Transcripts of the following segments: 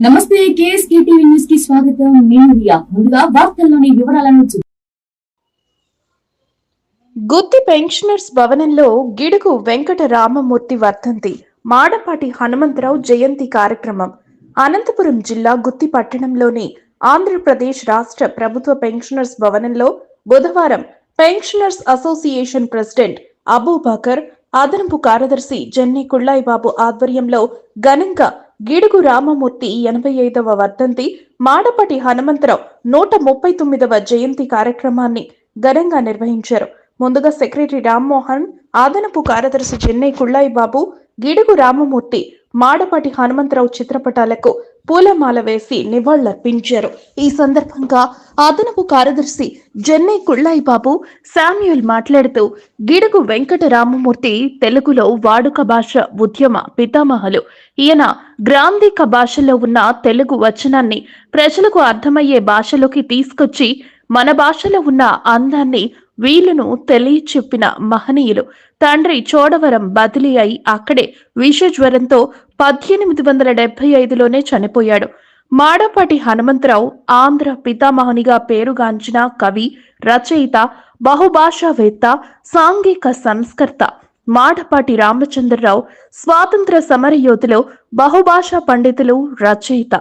నమస్తే KSK TV న్యూస్కి స్వాగతం. నేను రియా. ముందుగా వార్తల్లోని వివరాలను గుత్తి పెన్షనర్స్ భవనంలో గిడుగు వెంకట రామమూర్తి వర్ధంతి మాడపాటి హనుమంతరావు జయంతి కార్యక్రమం. అనంతపురం జిల్లా గుత్తి పట్టణంలోని ఆంధ్రప్రదేశ్ రాష్ట్ర ప్రభుత్వ పెన్షనర్స్ భవనంలో బుధవారం పెన్షనర్స్ అసోసియేషన్ ప్రెసిడెంట్ అబూబకర్ అదనపు కార్యదర్శి జెన్నీ కుళ్ళాయి బాబు ఆధ్వర్యంలో ఘనంగా గిడుగు రామమూర్తి ఎనభై ఐదవ వర్ధంతి మాడపాటి హనుమంతరావు నూట ముప్పై తొమ్మిదవ జయంతి కార్యక్రమాన్ని ఘనంగా నిర్వహించారు. ముందుగా సెక్రటరీ రామ్మోహన్ అదనపు కార్యదర్శి చెన్నై కుళ్ళాయి బాబు గిడుగు రామమూర్తి మాడపాటి హనుమంతరావు చిత్రపటాలకు పూలమాల వేసి నివాళులర్పించారు ఈ సందర్భంగా అదనపు కార్యదర్శి జెన్నై కుళ్ళాయి బాబు శామ్యుల్ మాట్లాడుతూ గిడుగు వెంకట రామమూర్తి తెలుగులో వాడుక భాష ఉద్యమ పితామహలు. ఈయన గ్రాంధిక భాషలో ఉన్న తెలుగు వచనాన్ని ప్రజలకు అర్థమయ్యే భాషలోకి తీసుకొచ్చి మన భాషలో ఉన్న అందాన్ని వీలును తెలియచెప్పిన మహనీయులు. తండ్రి చోడవరం బదిలీ అయి అక్కడే విషజ్వరంతో పద్దెనిమిది వందల డెబ్బై ఐదులోనే చనిపోయాడు. మాడపాటి హనుమంతరావు ఆంధ్ర పితామహనిగా పేరుగాంచిన కవి రచయిత బహుభాషావేత్త సాంఘిక సంస్కర్త మాడపాటి రామచంద్రరావు స్వాతంత్ర సమరయోధులు బహుభాషా పండితులు రచయిత.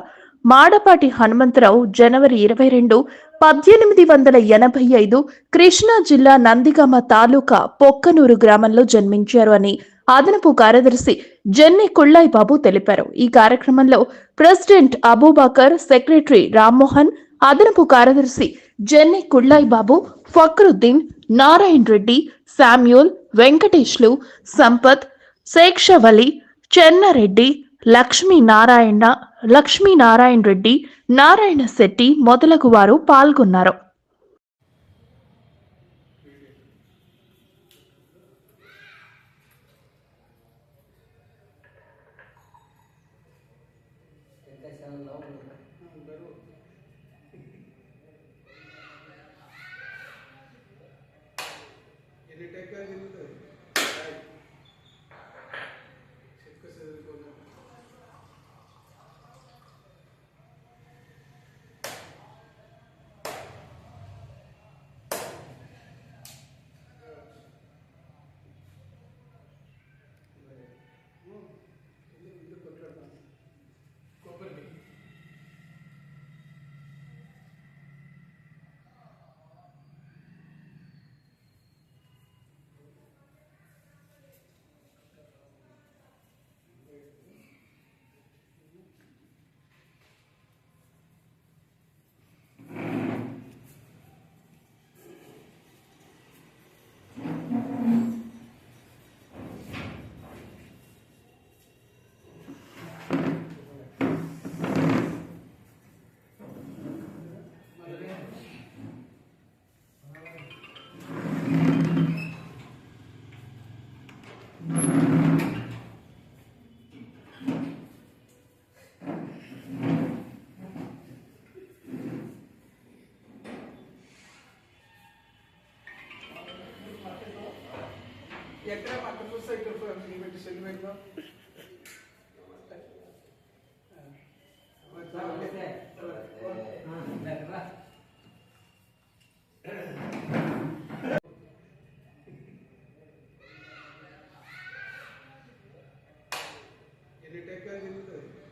మాడపాటి హనుమంతరావు జనవరి ఇరవై రెండు పద్దెనిమిది వందల ఎనభై ఐదు కృష్ణా జిల్లా నందిగామ తాలూకా పొక్కనూరు గ్రామంలో జన్మించారు అని అదనపు కార్యదర్శి జెన్ని కుళ్ళాయి బాబు తెలిపారు. ఈ కార్యక్రమంలో ప్రెసిడెంట్ అబూబాకర్ సెక్రటరీ రామ్మోహన్ అదనపు కార్యదర్శి జెన్ని కుళ్ళాయి బాబు ఫక్రుద్దీన్ నారాయణ రెడ్డి శామ్యూల్ వెంకటేష్లు సంపత్ శేక్షవలి చెన్నారెడ్డి లక్ష్మీ నారాయణ లక్ష్మీనారాయణ రెడ్డి నారాయణ శెట్టి మొదలగు వారు పాల్గొన్నారు. ఎక్కడ పక్క పూస్తా ఇక్కడ పెట్టి సెల్ పెడతాం ఎన్ని టెక్ జరుగుతుంది